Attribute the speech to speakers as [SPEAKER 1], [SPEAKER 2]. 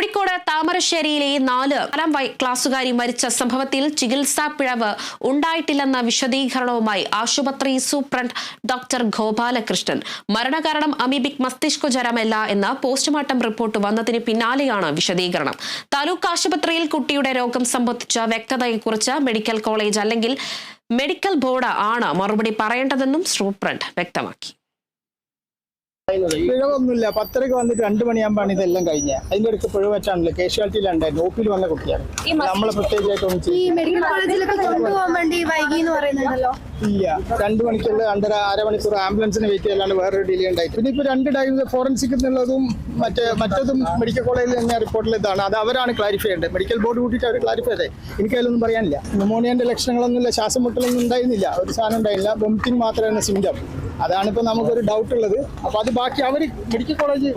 [SPEAKER 1] കോഴിക്കോട് താമരശ്ശേരിയിലെ നാല് നാലാം ക്ലാസ്സുകാരി മരിച്ച സംഭവത്തിൽ ചികിത്സാ പിഴവ് ഉണ്ടായിട്ടില്ലെന്ന വിശദീകരണവുമായി ആശുപത്രി സൂപ്രണ്ട് ഡോക്ടർ ഗോപാലകൃഷ്ണൻ. മരണകാരണം അമീബിക് മസ്തിഷ്ക ജ്വരമല്ല എന്ന പോസ്റ്റ്മോർട്ടം റിപ്പോർട്ട് വന്നതിന് പിന്നാലെയാണ് വിശദീകരണം. താലൂക്ക് ആശുപത്രിയിൽ കുട്ടിയുടെ രോഗം സംബന്ധിച്ച വ്യക്തതയെക്കുറിച്ച് മെഡിക്കൽ കോളേജ് അല്ലെങ്കിൽ മെഡിക്കൽ ബോർഡ് ആണ് മറുപടി പറയേണ്ടതെന്നും സൂപ്രണ്ട് വ്യക്തമാക്കി.
[SPEAKER 2] പിഴവൊന്നുമില്ല. പത്തരക്ക് വന്നിട്ട് രണ്ട് മണിയാകുമ്പോഴാണ് ഇതെല്ലാം കഴിഞ്ഞ. അതിന്റെ അടുത്ത് പിഴവ് വെച്ചാണല്ലോ. കാഷ്വാലിറ്റിയിലുണ്ടായിരുന്നു ഒപ്പിൽ വന്ന കുട്ടിയാണ്. നമ്മളെ പ്രത്യേകിച്ചായിട്ട്
[SPEAKER 3] ഈ മെഡിക്കൽ കോളേജിലൊക്കെ കൊണ്ടുപോകാൻ വേണ്ടി വൈകി എന്ന് പറയുന്നുണ്ടല്ലോ.
[SPEAKER 2] ഇല്ല. രണ്ടു മണിക്കുള്ള രണ്ടര അരമണിക്കൂർ ആംബുലൻസിന് വെയിറ്റ് ചെയ്യലാണ് വേറൊരു ഡിലേ ഉണ്ടായി പിന്നെ ഇപ്പൊ രണ്ട് ടൈം ഫോറൻസിക് എന്നുള്ളതും മറ്റേ മറ്റതും മെഡിക്കൽ കോളേജിൽ തന്നെ റിപ്പോർട്ടിൽ ഇതാണ്. അത് അവരാണ് ക്ലാരിഫൈ ചെയ്യേണ്ടത്. മെഡിക്കൽ ബോർഡ് കൂട്ടിയിട്ട് അവർ ക്ലാരിഫൈ ചെയ്തേ. എനിക്കതിലൊന്നും പറയാനില്ല. ന്യൂമോണിയന്റെ ലക്ഷണങ്ങളൊന്നുമില്ല. ശ്വാസം മുട്ടലൊന്നും ഉണ്ടായിരുന്നില്ല. ഒരു സാധനം ഉണ്ടായില്ല വൊമിറ്റിംഗ് മാത്രമാണ് സിംറ്റം അതാണ് ഇപ്പോൾ നമുക്കൊരു ഡൗട്ട് ഉള്ളത്. അപ്പോൾ അത് ബാക്കി അവർ മെഡിക്കൽ കോളേജ്